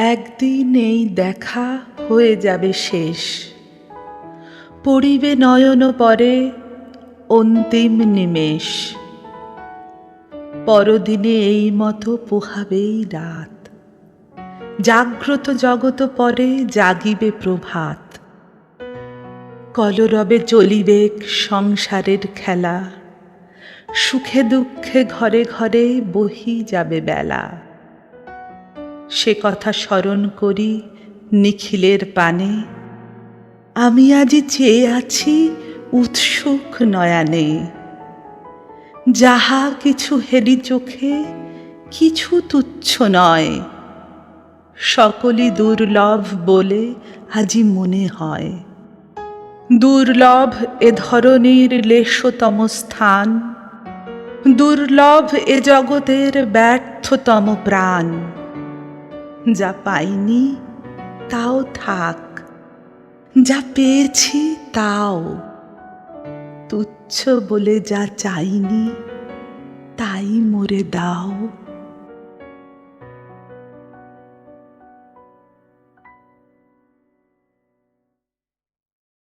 একদিন এই দেখা হয়ে যাবে শেষ। পড়িবে নয়ন পরে অন্তিম নিমেষ। পরদিনে এই মতো পোহাবেই রাত। জাগ্রত জগত পরে জাগিবে প্রভাত। কলরবে চলিবে সংসারের খেলা। সুখে দুঃখে ঘরে ঘরে বহি যাবে বেলা। সে কথা স্মরণ করি নিখিলের পানে। আমি আজি চেয়ে আছি উৎসুক নয়ানে। যাহা কিছু হেরি চোখে, কিছু তুচ্ছ নয়। সকলই দুর্লভ বলে আজি মনে হয়। দুর্লভ এ ধরনের লেশতম স্থান। দুর্লভ এ জগতের ব্যর্থতম প্রাণ। যা পাইনি তাও থাক। যা পেয়েছি তাও। তুচ্ছ বলে যা চাইনি তাই মরে দাও।